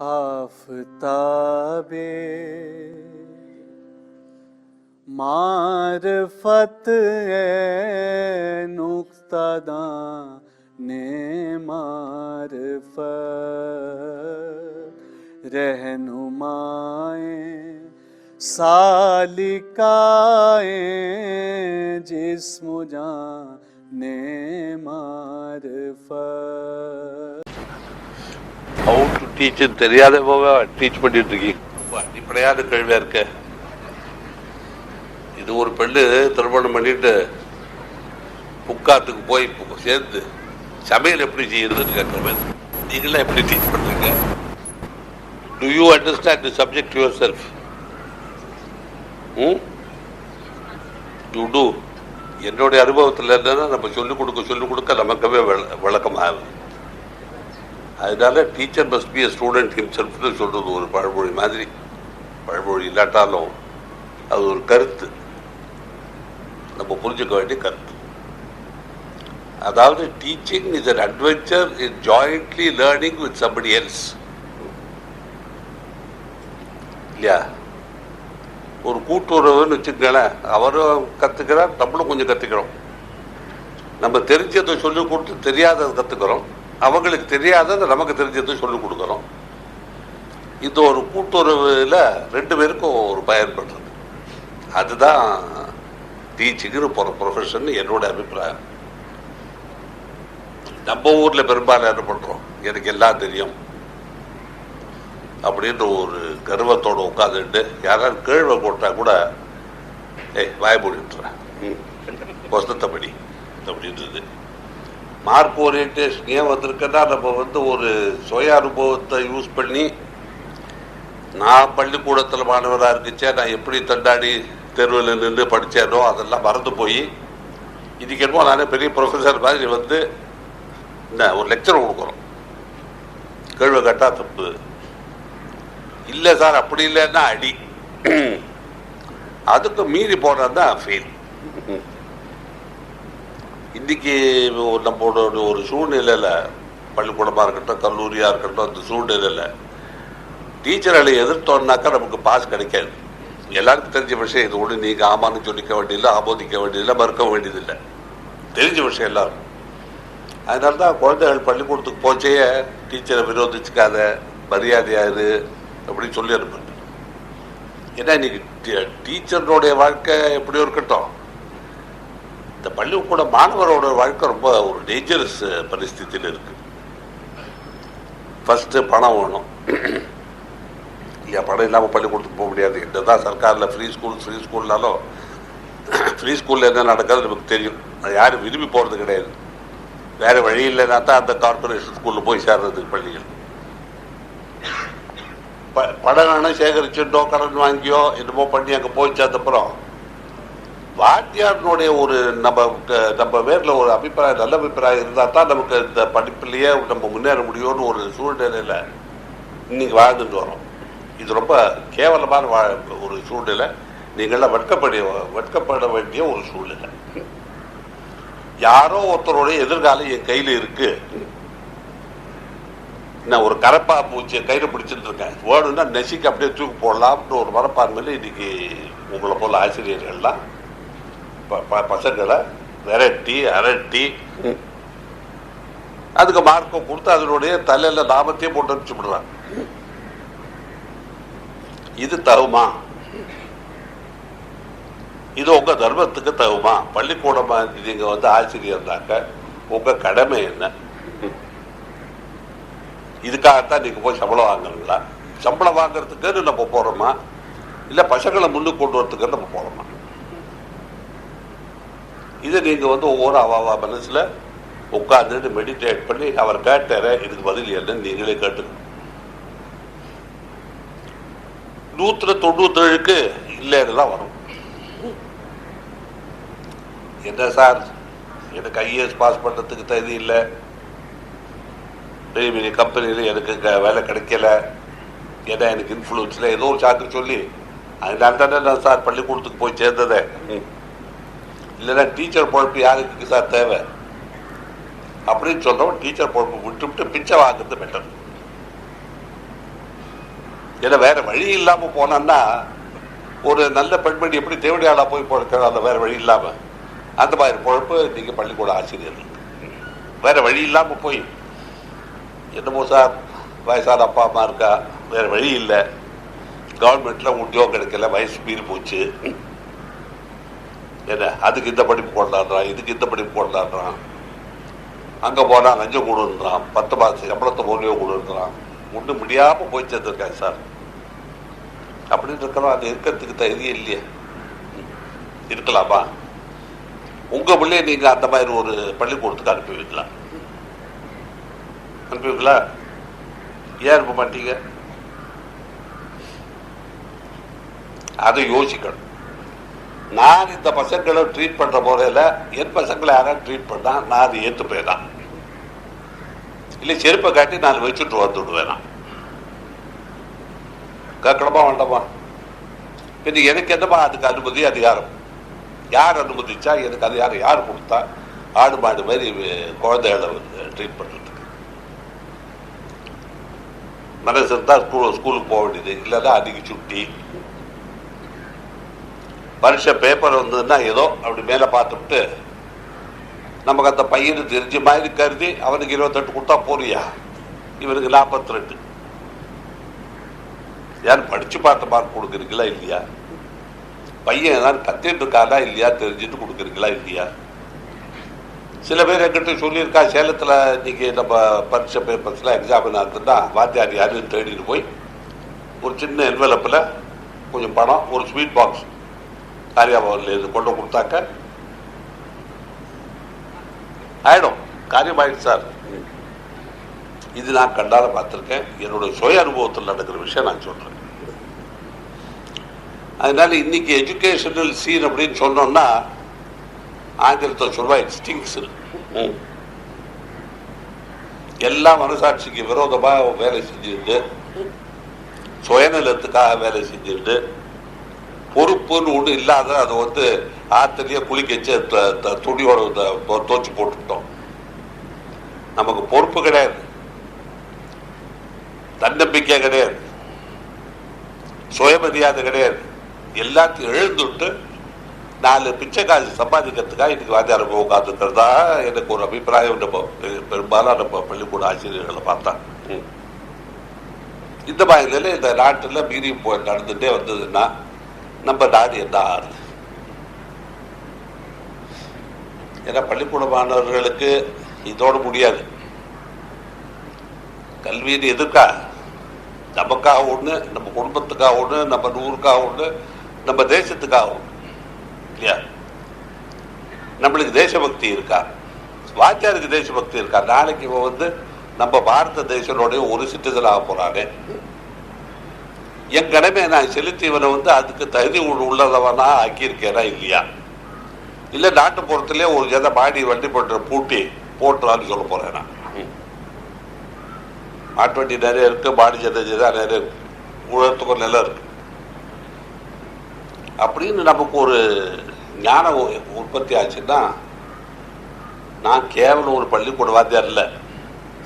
आफताबे। मारफत नुक्तादा ने मारफत। रहनुमाए सालिकाए जिस्म जान ने मारफत டீச்சர் தெரியாத போக டீச் பண்ணிட்டு இருக்கீங்க. ரொம்ப அடிப்படையான கேள்வியா இருக்க. இது ஒரு பெண்ணு திருமணம் பண்ணிட்டு புக்காத்துக்கு போய் சேர்ந்து சமையல் எப்படி செய்யறதுன்னு கேட்குற மாதிரி நீங்களாம் எப்படி டீச் பண்றீங்க? Do you understand the subject yourself you do என்னுடைய அனுபவத்தில் என்னன்னா நம்ம சொல்லிக் கொடுக்க சொல்லிக் கொடுக்க நமக்கவே விளக்கமாகும் அதனால teacher must be a student ஹிம்செல்ஃப்னு சொல்கிறது ஒரு பழமொழி மாதிரி. பழமொழி இல்லாட்டாலும் அது ஒரு கருத்து. நம்ம புரிஞ்சுக்க வேண்டிய கருத்து. அதாவது teaching is an adventure in jointly learning with somebody else இல்லையா? ஒரு கூட்டுறவுன்னு வச்சுக்கங்களேன். அவரும் கற்றுக்கிறார் நம்மளும் கொஞ்சம் கற்றுக்கிறோம் நம்ம தெரிஞ்சதை சொல்லிக் கொடுத்து தெரியாததை கற்றுக்கிறோம் அவங்களுக்கு தெரியாததை நமக்கு தெரிஞ்சதை சொல்லிக் கொடுக்குறோம். இந்த ஒரு கூட்டுறவுல ரெண்டு பேருக்கும் ஒரு பயன்படுறது அதுதான் டீச்சிங்னு போகிற ப்ரொஃபஷன் என்னோட அபிப்பிராயம். நம்ம ஊரில் பெரும்பாலும் என்ன பண்ணுறோம் எனக்கு எல்லாம் தெரியும். அப்படின்ற ஒரு கர்வத்தோடு உட்காந்துட்டு யாராவது கேழ்வை போட்டா கூட ஏய் வாய் மூடிட்டுறேன் ம். அப்படின்றது. மார்க் ஓரியன்டேஷன் ஏன் வந்திருக்குன்னா நம்ம வந்து ஒரு சுய அனுபவத்தை யூஸ் பண்ணி நான் பள்ளிக்கூடத்தில் மாணவராக இருக்குச்சே நான் எப்படி தண்டாடி தெருவில் நின்று படித்தேனோ அதெல்லாம் மறந்து போய் இன்னைக்கு என்னமோ நானே பெரிய ப்ரொஃபஸர் மாதிரி வந்து என்ன ஒரு லெக்சர் கொடுக்குறோம். கேள்வி கேட்டால் தப்பு. இல்லை சார் அப்படி இல்லைன்னா அடி. அதுக்கு மீறி போனது தான் ஃபெயில் இன்னைக்கு ஒரு நம்மளோட ஒரு சூழ்நிலையில் பள்ளிக்கூடமாக இருக்கட்டும் கல்லூரியாக இருக்கட்டும் அந்த சூழ்நிலையில் டீச்சர்களை எதிர்த்தோம்னாக்கா நமக்கு பாஸ் கிடைக்காது. எல்லாருக்கும் தெரிஞ்ச விஷயம் இது ஒன்று நீங்கள் ஆமான்னு சொல்லிக்க வேண்டியதில்லை ஆமோதிக்க வேண்டியதில்லை மறுக்க வேண்டியதில்லை. தெரிஞ்ச விஷயம் எல்லாரும் அதனால தான் குழந்தைகள் பள்ளிக்கூடத்துக்கு போச்சே டீச்சரை விரோதிச்சுக்காத மரியாதையாரு அப்படின்னு சொல்லி அனுப்புறது. ஏன்னா இன்னைக்கு டீச்சருடைய வாழ்க்கை எப்படியோ இருக்கட்டும். இந்த பள்ளிக்கூட மாணவரோட வாழ்க்கை ரொம்ப ஒரு டேஞ்சரஸ் பரிஸ்திதியில் இருக்கு. ஃபர்ஸ்ட் பணம் வேணும். இல்லையா பணம் இல்லாமல் பள்ளிக்கூடத்துக்கு போக முடியாது. என்னதான் சர்க்காரில் ஃப்ரீ ஸ்கூல் ஃப்ரீ ஸ்கூல்னாலும் ஃப்ரீ ஸ்கூலில் என்ன நடக்குது நமக்கு தெரியும். அது யாரும் விரும்பி போகிறது கிடையாது. வேறு வழி இல்லைன்னா தான் அந்த கார்பரேஷன் ஸ்கூலில் போய் சேர்றதுக்கு பள்ளிகள். ப- படம் வேணும் சேகரிச்சுட்டோ கடன் வாங்கியோ என்னமோ பண்ணி அங்கே போய் சேர்ந்தப்புறம் வாத்தியாரனுடைய ஒரு நம்ம நம்ம பேரில் ஒரு அபிப்பிராயம் நல்ல அபிப்பிராயம் இருந்தால் தான் நமக்கு இந்த படிப்புலேயே நம்ம முன்னேற முடியும்னு ஒரு சூழ்நிலையில் இன்னைக்கு வாழ்ந்துட்டு வரோம். இது ரொம்ப கேவலமான வா ஒரு சூழ்நிலை. நீங்களாம் வெட்கப்படிய வெட்கப்பட வேண்டிய ஒரு சூழ்நிலை. யாரோ ஒருத்தருடைய எதிர்காலம் என் கையில் இருக்கு. நான் ஒரு கரப்பா பூச்சியை கையில் பிடிச்சிட்டு இருக்கேன். வேணும்னா நெசிக்கு அப்படியே தூக்கி போடலாம்னு ஒரு மரப்பான்மையில் இன்னைக்கு உங்களை போல ஆசிரியர்கள்லாம் பசங்களை விரட்டி அரட்டி. அதுக்கு மார்க்கை கொடுத்து அதனுடைய தலையில லாபத்தையும் போட்டு வச்சு விடுறாங்க. இது தகுமா இது உங்க தர்மத்துக்கு தகுமா பள்ளிக்கூடமா நீங்க வந்து ஆசிரியர்னாக்க உங்க கடமை என்ன? இதுக்காகத்தான் நீங்க போய் சம்பளம் வாங்குறீங்களா? சம்பளம் வாங்குறதுக்கு நம்ம போறோமா? இல்ல பசங்களை முன்னுக்கு கொண்டு வரதுக்கு நம்ம போறோமா? இதை நீங்க வந்து ஒவ்வொரு அவாவா மனசுல உட்கார்ந்துட்டு மெடிடேட் பண்ணி அவர் கேட்டார இதுக்கு பதில் என்னன்னு நீங்களே கேட்டுக்கணும். நூத்துல தொண்ணூத்தேழுக்கு இல்லைன்னு தான் வரும். என்ன சார்? எனக்கு ஐஏஎஸ் பாஸ் பண்றதுக்கு தகுதி இல்லை. பெரிய பெரிய கம்பெனியில் எனக்கு வேலை கிடைக்கல. ஏன்னா எனக்கு இன்ஃப்ளூயன்ஸில் ஏதோ ஒரு சாக்கு சொல்லி அதனால தானே நான் சார் பள்ளிக்கூடத்துக்கு போய் சேர்ந்ததே. இல்லைன்னா டீச்சர் பொழப்பு யாருக்கு சார் தேவை? அப்படின்னு சொல்றவன் டீச்சர் பொழப்பு விட்டு விட்டு பிச்சை வாங்குறது பெட்டர் ஏன்னா வேற வழி இல்லாம போனான்னா ஒரு நல்ல பெண்மணி எப்படி தேவடியாளா போய் பொழைக்கிற அந்த வேற வழி இல்லாம. அந்த மாதிரி பொழப்பு நீங்க பள்ளிக்கூட ஆசிரியர்கள். வேற வழி இல்லாம போய் என்னமோ சார் வயசான அப்பா அம்மா இருக்கா? வேற வழி இல்லை. கவர்மெண்ட்ல உத்தியோகம் கிடைக்கல வயசு மீறி போச்சு. என்ன அதுக்கு இந்த படிப்பு போடலான்றான் இதுக்கு இந்த படிப்பு போடலான்றான். அங்கே போனால் லஞ்சம் கொடுன்றான். பத்து மாசம் சம்பளத்தை போலியோ கொடுன்றான். ஒன்றும் முடியாமல் போய் சேர்ந்துருக்காங்க சார். அப்படின்னு இருக்கிறோம் அது இருக்கிறதுக்கு தைரியம் இல்லையே. இருக்கலாமா? உங்கள் பிள்ளைய நீங்கள் அந்த மாதிரி ஒரு பள்ளிக்கூடத்துக்கு அனுப்புவீங்களா அனுப்புவீங்களா ஏன் அனுப்ப மாட்டீங்க? அதை யோசிக்கணும். நான் இந்த பசங்களை ட்ரீட் பண்ற முறையில் என் பசங்களை யாராவது ட்ரீட் பண்ணா நான் அதை ஏத்துப்பேன்? தான் இல்லை செருப்பை காட்டி நான் வச்சுட்டு வந்துடுவேன் நான் கேட்கணுமா வேண்டாமா? பின்ன எனக்கு என்னமா அதுக்கு அனுமதி அதிகாரம் யார்? அனுமதிச்சா எனக்கு அதிகாரம் யார்? கொடுத்தா ஆடு மாடு மாதிரி வே- குழந்தைகளை ட்ரீட் பண்றதுக்கு? மனசு இருந்தா ஸ்கூல் ஸ்கூலுக்கு போக வேண்டியது. இல்லைன்னா அன்னைக்கு சுட்டி வருஷ பேப்பர் வந்ததுன்னா ஏதோ அப்படி மேலே பார்த்துட்டு நமக்கு அந்த பையனு தெரிஞ்ச மாதிரி கருதி அவனுக்கு இருபத்தெட்டு கொடுத்தா போறியா? இவனுக்கு நாற்பத்தி ரெண்டு யார் படிச்சு பார்த்த மார்க் கொடுக்குறீங்களா இல்லையா? பையன் ஏதாவது கத்திட்டு இருக்கானா இல்லையா? தெரிஞ்சுட்டு கொடுக்குறீங்களா இல்லையா? சில பேர் என்கிட்ட சொல்லியிருக்கா சேலத்தில் இன்னைக்கு நம்ம பரீட்சை பேப்பர்ஸில் எக்ஸாம் நடத்துனா வாத்தியார் யாருன்னு தேடிட்டு போய் ஒரு சின்ன என்வலப்பில் கொஞ்சம் பணம் ஒரு ஸ்வீட் பாக்ஸ் காரியாபவனில் கொண்டு கொடுத்தாக்க? ஆயிடும் காரியமாயிடுச்சு சார். இது நான் கண்டால பார்த்துருக்கேன். என்னோட சுய அனுபவத்தில் நடக்கிற விஷயம் நான் சொல்றேன். அதனால இன்னைக்கு எஜுகேஷனல் சீன் அப்படின்னு சொன்னோம்னா ஆங்கிலத்தில் சொல்வா ஸ்டிங்ஸ் எல்லா மனசாட்சிக்கு விரோதமாக வேலை செஞ்சுட்டு சுயநலத்துக்காக வேலை செஞ்சுட்டு பொறுப்புன்னு ஒன்று இல்லாத அதை வந்து ஆத்திரியே குளிக்கச்சு த- த- துணியோட துவைச்சு போட்டுக்கிட்டோம். நமக்கு பொறுப்பு கிடையாது. தன்னம்பிக்கை கிடையாது. சுயமரியாதை கிடையாது. எல்லாத்தையும் எழுந்துட்டு நாலு பிச்சை காசு சம்பாதிக்கிறதுக்காக இன்னைக்கு வாத்தியார போய் உட்காந்துக்கிறதா எனக்கு ஒரு அபிப்பிராயம் நம்ம பெரும்பாலும் நம்ம பள்ளிக்கூட ஆசிரியர்களை பார்த்தா. இந்த மாதிரில இந்த நாட்டில் மீறி போய் நடந்துட்டே வந்ததுன்னா நம்ம நாடு என்ன ஆறுது? ஏன்னா பள்ளிக்கூட மாணவர்களுக்கு இதோட முடியாது. கல்வின்னு எதுக்கா? நமக்காக ஒண்ணு நம்ம குடும்பத்துக்காக ஒண்ணு நம்ம நூறுக்காக ஒண்ணு நம்ம தேசத்துக்காக ஒண்ணு. இல்லையா? நம்மளுக்கு தேசபக்தி இருக்கா? வாத்தியாருக்கு தேசபக்தி இருக்கா? நாளைக்கு இவன் வந்து நம்ம பாரத தேசனுடைய ஒரு சிட்டிசன் ஆக போறாங்க என் கடமை நான் செலுத்தி இவனை வந்து அதுக்கு தகுதி உள்ளதவனா ஆக்கியிருக்கேனா இல்லையா? இல்ல நாட்டுப்புறத்திலே ஒரு ஜத பாடி வண்டி போட்டு பூட்டி போட்டுறான்னு சொல்ல போறேன் நான். மாட்டு வண்டி நிறைய இருக்கு பாடி ஜத ஜெதா நிறைய இருக்கு. உழத்துக்கும் நிலம் இருக்கு. அப்படின்னு நமக்கு ஒரு ஞானம் உற்பத்தி ஆச்சுன்னா நான் கேவலம் ஒரு பள்ளிக்கூட வாத்தியார் இல்லை.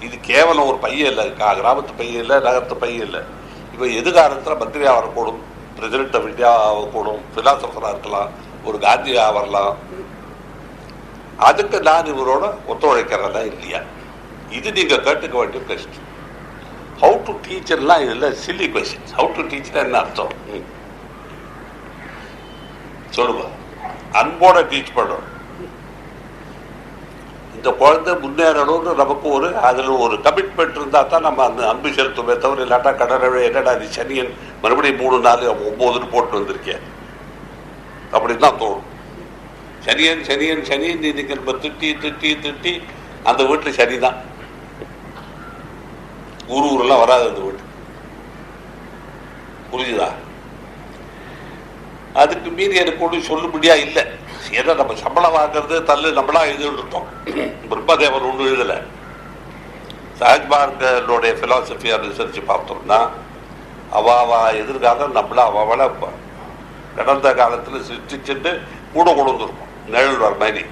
இது கேவலம் ஒரு பையன் இல்லை கா- கிராமத்து பையன் இல்லை நகரத்து பையன் இல்லை. இவன் எதிர்காலத்தில் மந்திரியாக வரக்கூடும்? பிரசிடென்ட் ஆஃப் இந்தியா ஆகக்கூடும்? பிலாசபராக இருக்கலாம். ஒரு காந்தியாக வரலாம். அதுக்கு நான் இவரோட ஒத்துழைக்கிறதா இல்லையா? இது நீங்கள் கேட்டுக்க வேண்டிய கொஸ்டின் ஹவு டு டீச்சர்லாம் இதில் silly question how to teacher என்ன அர்த்தம்? சொல்லுங்க. அன்போட டீச் பண்ணணும். இந்த குழந்தை முன்னேறணும்னு நமக்கு ஒரு அதில் ஒரு கமிட்மெண்ட் இருந்தால் தான் நம்ம அந்த அன்பு செலுத்துமே தவிர இல்லாட்டா கடனை என்னடா இது சனியன்? மறுபடியும் மூணு நாலு ஒம்போதுன்னு போட்டு வந்திருக்கேன் அப்படின்னு தான் தோணும். சனியன் சனியன் சனியன் இன்னைக்கு நம்ம திட்டி திட்டி திட்டி அந்த வீட்டில் சனி தான். ஊர் ஊரெல்லாம் வராது அந்த வீட்டு புரியுதா அதுக்கு மீறி எனக்கு ஒன்றும் சொல்லும்படியா இல்லை. ஏதோ நம்ம சம்பளம் வாங்குறது தள்ளு நம்மளா எழுதிட்டோம் பிரம்மதேவர் ஒன்றும் எழுதலை. சஹஜ்மார்க்கனுடைய பிலாசபியை அனுசரித்து பார்த்தோம்னா அவாவா எதிர்காலம் நம்மள அவளை கடந்த காலத்தில் சிருஷ்டிச்சுட்டு கூட கொண்டு வந்திருக்கும் நிழல் வர மாதிரி.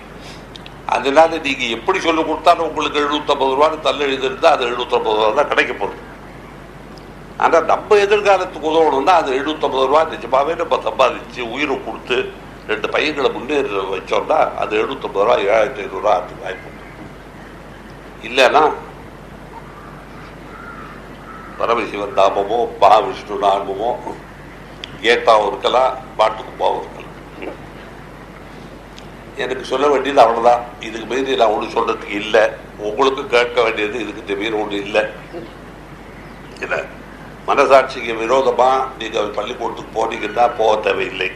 அதனால நீங்கள் எப்படி சொல்லி கொடுத்தாலும் உங்களுக்கு எழுநூற்றம்பது ரூபான்னு தள்ளு எழுதிருந்தால் அது எழுநூத்தம்பது ரூபா தான் கிடைக்க போகுது. ஆனால் நம்ம எதிர்காலத்துக்கு உதவணும்னா அது எழுபத்தம்பது ரூபா நிஜமாவே நம்ம சம்பாதிச்சு உயிரை கொடுத்து ரெண்டு பையன்களை முன்னேற வச்சோம்னா அது எழுபத்தம்பது ரூபா ஏழாயிரத்தி ஐநூறுரூவா அதுக்கு வாய்ப்பு இல்லைன்னா பரமசிவன் நாமமோ மகாவிஷ்ணு நாமமோ கேட்டாவும் இருக்கலாம் பாட்டுக்குப்பாவும் இருக்கலாம். எனக்கு சொல்ல வேண்டியது அவ்வளோதான் இதுக்கு மீறி நான் ஒன்று சொல்றதுக்கு இல்லை. உங்களுக்கு கேட்க வேண்டியது இதுக்கு மீறி ஒன்றும் இல்லை. இல்லை மனசாட்சிக்கு விரோதமா நீங்க பள்ளிக்கூடத்துக்கு போனீங்கன்னா போக தேவையில்லை.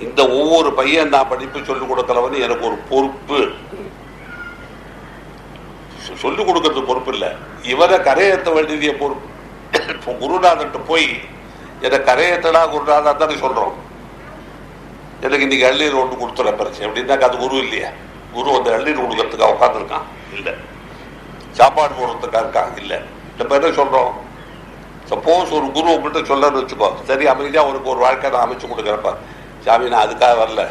இந்த ஒவ்வொரு பையன் நான் படிப்பு சொல்லிக் கொடுக்கறவன் எனக்கு ஒரு பொறுப்பு. சொல்லிக் கொடுக்கறது பொறுப்பு இல்லை. இவரை கரையேற்ற வேண்டிய பொறுப்பு. இப்போ குருநாதன் போய் என்னை கரையேற்றடா குருநாதா தானே சொல்றோம். எனக்கு இன்னைக்கு அள்ளீர் ஒன்று கொடுத்துற பிரச்சனை. எப்படின்னாக்கா அது குரு இல்லையா? குரு அந்த அள்ளீர் கொடுக்கறதுக்காக உட்காந்துருக்கான் இல்லை. சாப்பாடு போடுறதுக்காக இருக்கான். இல்லை. இப்போ என்ன சொல்றோம். சப்போஸ் ஒரு குரு உங்கள்கிட்ட சொல்லன்னு வச்சுக்கோ. சரி அமைதியா அவனுக்கு ஒரு வாழ்க்கை நான் அமைச்சு கொடுக்குறப்ப சாமி நான் அதுக்காக வரல.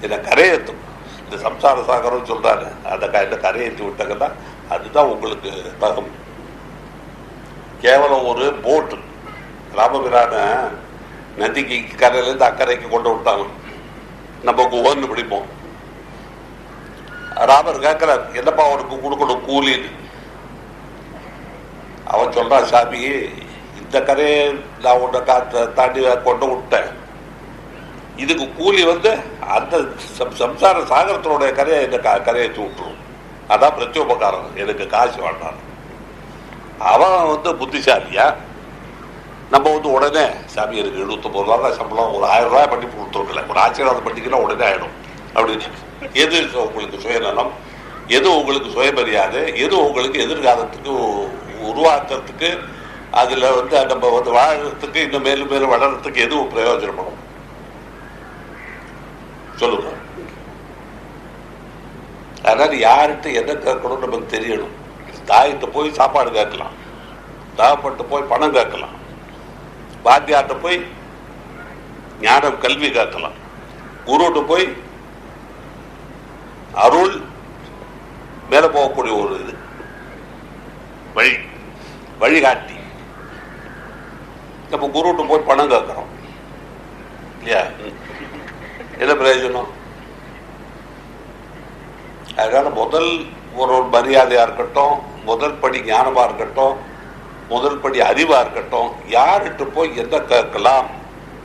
என்னை கரையேற்றும் இந்த சம்சார சாகரம் சொல்றாரு. அந்த க- இந்த கரையேற்றி விட்டாங்கன்னா அதுதான் உங்களுக்கு தகும். கேவலம் ஒரு போட்டு ராமபிரான நதிக்கு கரையிலேருந்து அக்கறைக்கு கொண்டு விட்டாங்க நம்ம குவன்னு பிடிப்போம். ராமர் கேட்கிறார் என்னப்பா அவனுக்கு கொடுக்கணும் கூலின்னு? அவன் சொல்றான் சாமி இந்த கரையை நான் உன்னை காத்த தாண்டி கொண்டு விட்டேன். இதுக்கு கூலி வந்து அந்த சம்- சம்சார சாகரத்தினுடைய கரையை இந்த க- கரையை விட்டுரும் அதான் பிரத்யோபகாரம். எனக்கு காசு வேண்டாம். அவன் வந்து புத்திசாலியா? நம்ம வந்து உடனே சாமி எனக்கு எழுபத்தொம்பது ரூபா தான் சம்பளம். ஒரு ஆயிரம் ரூபாய் பண்ணி கொடுத்துருக்கல. ஒரு ஆசீர்வாதம் பண்ணிக்கலாம் உடனே ஆயிடும். அப்படின்னு. எது உங்களுக்கு சுயநலம்? எது உங்களுக்கு சுயமரியாதை? எது உங்களுக்கு எதிர்காலத்துக்கு உருவாக்குறதுக்கு அதுல வந்து நம்ம வந்து வாழறதுக்கு இன்னும் மேலும் மேலும் வளர்றதுக்கு எதுவும் பிரயோஜனப்படும் சொல்லுங்க. அதனால யார்கிட்ட எதை கேட்கணும் நமக்கு தெரியணும். தாயத்தை போய் சாப்பாடு கேட்கலாம். தகப்பட்ட போய் பணம் கேட்கலாம். வாத்தியார்ட்ட போய் ஞானம் கல்வி கேட்கலாம். குருட்ட போய் அருள் மேல போகக்கூடிய ஒரு இது. வழி. வழிகாட்டி. நம்ம குருட்ட போய் பணம் கேட்கிறோம். இல்லையா? என்ன பிரயோஜனம்? அதனால முதல் ஒரு ஒரு மரியாதையா இருக்கட்டும் முதல் படி ஞானமா இருக்கட்டும் முதல் படி அறிவா இருக்கட்டும் யார்கிட்ட போய் எந்த கேட்கலாம்?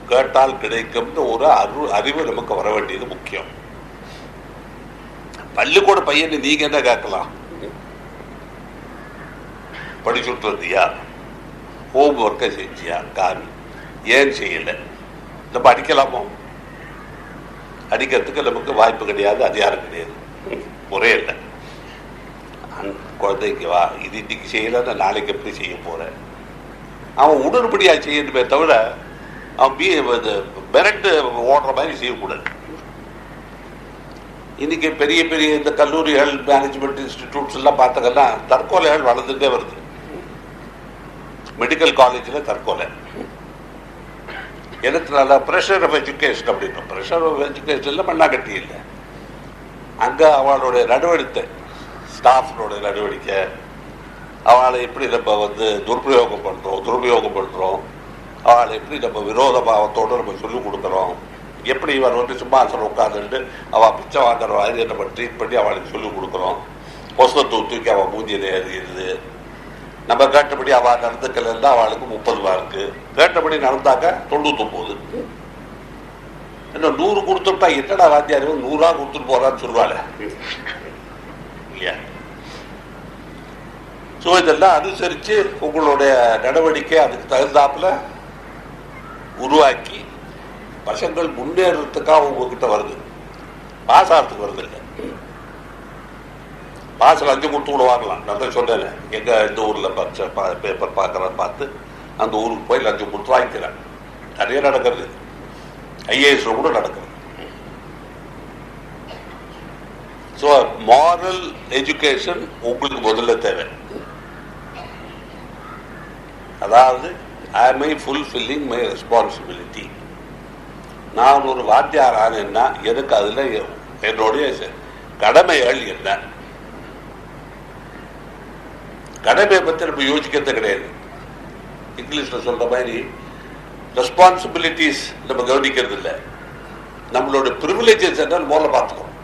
கேட்டால் கிடைக்கும்னு ஒரு அறிவு அறிவு நமக்கு வர வேண்டியது முக்கியம். பள்ளிக்கூட பையன் நீங்க என்ன கேட்கலாம்? படிச்சுட்டு வந்தியா ஹோம் ஒர்க்கை செஞ்சியா? காமி ஏன் செய்யல? நம்ம அடிக்கலாமோ? அடிக்கிறதுக்கு நமக்கு வாய்ப்பு கிடையாது அதிகாரம் கிடையாது. முறை இல்லை. குழந்தைக்கு வா இது இன்னைக்கு செய்யலன்னா நாளைக்கு எப்படி செய்ய போறேன் அவன் உடற்படியா செய்யணுமே தவிர அவன் பி மிரட்டு ஓடுற மாதிரி செய்யக்கூடாது. இன்னைக்கு பெரிய பெரிய இந்த கல்லூரிகள் மேனேஜ்மெண்ட் இன்ஸ்டிடியூட்ஸ் எல்லாம் பார்த்தாங்கன்னா தற்கொலைகள் வளர்ந்துட்டே வருது. மெடிக்கல் காலேஜில் தற்கொலை. எதனால ப்ரெஷர் ஆஃப் எஜுகேஷன் அப்படின்னு ப்ரெஷர் ஆஃப் எஜுகேஷனில் மண்ணாக்கட்டி இல்லை. அங்கே அவளுடைய நடவடிக்கை ஸ்டாஃப்னுடைய நடவடிக்கை அவளை எப்படி நம்ம வந்து துர்பிரயோகம் பண்ணுறோம் துருபயோகம் பண்ணுறோம் அவளை எப்படி நம்ம விரோத பாவத்தோடு நம்ம சொல்லிக் கொடுக்குறோம் எப்படி இவர் வந்து சிம்மாசனம் உட்காந்துட்டு அவள் பிச்சை வாங்குற மாதிரி நம்ம ட்ரீட் பண்ணி அவளுக்கு சொல்லிக் கொடுக்குறோம். புஸ்தத்தை தூக்கி அவள் மூஞ்சியில் எழுதிடுது நம்ம கேட்டபடி அவள் நடந்துக்கலன்னா அவளுக்கு முப்பது மார்க்கு கேட்டபடி நடந்தாக்க தொண்ணூத்தொம்பது. இன்னும் நூறு கொடுத்துட்டா என்னடா வாத்தியார் இவன் நூறா கொடுத்துட்டு போறான்னு சொல்லுவாள். இல்லையா? ஸோ இதெல்லாம் அனுசரித்து உங்களுடைய நடவடிக்கை அதுக்கு தகுந்தாப்புல உருவாக்கி பசங்கள் முன்னேறதுக்காக உங்ககிட்ட வருது. பாஸ் ஆகிறதுக்கு வருது இல்லை? பாஸில் அஞ்சு கொடுத்து கூட வாங்கலாம் நான் தான் சொன்னேன் எங்க இந்த ஊரில் பேப்பர் பார்க்குறத பார்த்து அந்த ஊருக்கு போய் லஞ்சம் கொடுத்து வாங்கிக்கிறேன் நிறைய நடக்கிறது ஐஏஎஸ்ல கூட நடக்கிறது ஸோ மாரல் எஜுகேஷன் உங்களுக்கு முதல்ல தேவை அதாவது I my fulfilling my responsibility நான் ஒரு வாத்தியார் ஆனேன்னா எனக்கு அதில் என்னுடைய கடமைகள் என்ன கடமையை பற்றி நம்ம யோசிக்கிறது கிடையாது. இங்கிலீஷ்ல சொல்ற மாதிரி ரெஸ்பான்சிபிலிட்டிஸ் நம்ம கவனிக்கிறது இல்லை. நம்மளோட ப்ரிவிலேஜஸ் என்றால் முதல்ல பார்த்துக்கணும்.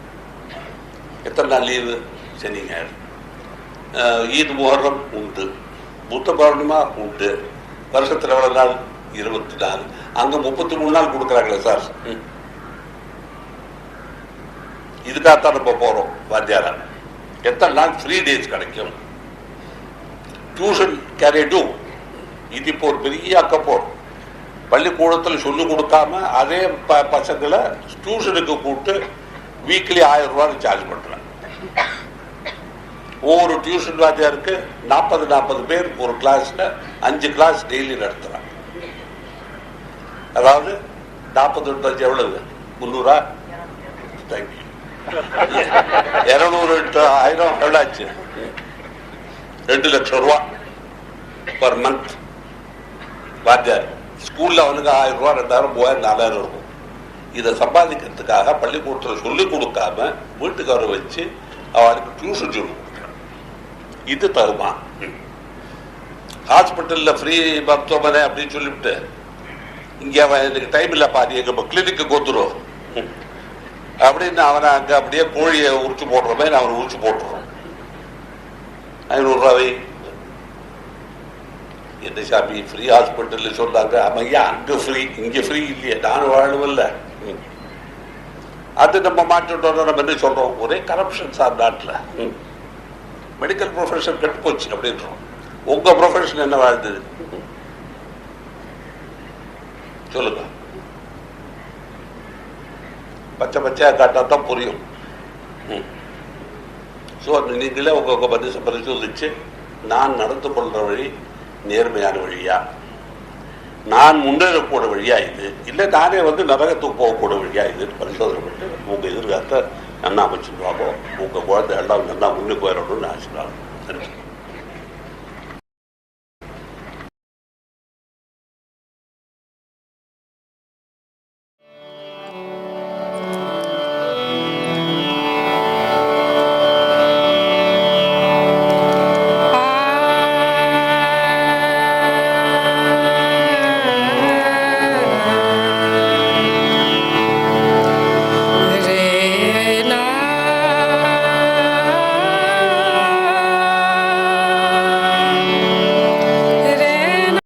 எத்தனை நாள் லீவு சனி ஞாயிறு. ஈத் முகர்றம் உண்டு. புத்த பௌர்ணமா உண்டு. வருஷத்தில் எவ்வளோ நாள்? இருபத்தி நாலு. அங்கே முப்பத்தி மூணு நாள் கொடுக்குறாங்களே சார் ம். இதுக்காகத்தான் நம்ம போகிறோம் வாத்தியாரா. எத்தனை நாள்? ஃப்ரீ டேஸ் கிடைக்கும். டியூஷன் கேரேடு இது இப்போ ஒரு பெரிய அக்கப்போர் பள்ளிக்கூடத்தில் சொல்லிக் கொடுக்காம அதே ப பசங்களை டியூஷனுக்கு கூப்பிட்டு வீக்லி ஆயிரம் ரூபாய் சார்ஜ் பண்றாங்க. ஒவ்வொரு டியூஷன் வாத்தியாருக்கு நாற்பது நாற்பது பேர் ஒரு கிளாஸ்ல அஞ்சு கிளாஸ் டெய்லி நடத்துறாங்க. அதாவது நாற்பது அஞ்சு எவ்வளவு? முந்நூறா? தேங்க்யூ இருநூறு ஆயிரம் எவ்வளோ ஆச்சு? ரெண்டு லட்சம் ரூபா பர் மந்த் வாத்தியார் ஸ்கூல்ல அவனுக்கு ஆயிரம் ரூபா ரெண்டாயிரம் மூவாயிரம் நாலாயிரம் இருக்கும். இதை சம்பாதிக்கிறதுக்காக பள்ளிக்கூடத்தில் சொல்லிக் கொடுக்காம வீட்டுக்கு வர வச்சு அவனுக்கு டியூஷன் சொல்லி இது தருமா ஹாஸ்பிட்டல்ல ஃப்ரீ மருத்துவமனை அப்படின்னு சொல்லிவிட்டு இங்க அவன் எனக்கு டைம் இல்லப்பா நீ எங்க கிளினிக்கு கொத்துரும் அப்படின்னு அவனை அங்க அப்படியே கோழியை உரிச்சு போடுற மாதிரி அவனை உரிச்சு போட்டுருவான் ஐநூறுரூவாவை என்ன சாமி ஃப்ரீ ஹாஸ்பிட்டல்ல சொன்னாங்க. ஐயா அங்க ஃப்ரீ இங்க ஃப்ரீ இல்லையே. நானும் வாழணும்ல ம். அது நம்ம மாற்றிட்டோம் நம்ம என்ன சொல்றோம்? ஒரே கரப்ஷன் சார் நாட்டில். மெடிக்கல் ப்ரொஃபஷன் கெட்டு போச்சு அப்படின்றோம். உங்க ப்ரொஃபஷன் என்ன வாழ்ந்தது? சொல்லுங்க. பச்சை பச்சையா காட்டா தான் புரியும் ஸோ நீங்களே உங்க உங்க பதிச பரிசோதிச்சு நான் நடந்து கொள்ற வழி நேர்மையான வழியா? நான் முன்னேறக்கூட வழியா இது? இல்லை நானே வந்து நரகத்துக்கு போகக்கூட வழியா இதுன்னு பரிசோதனை பண்ணி உங்க எதிர்காலத்தை நன்னா அமைச்சுருவாங்க உங்கள் உங்க குழந்தை எல்லாம் நல்லா முன்னுக்கு வரணும்னு ஆசீர்வாதம் நன்றி.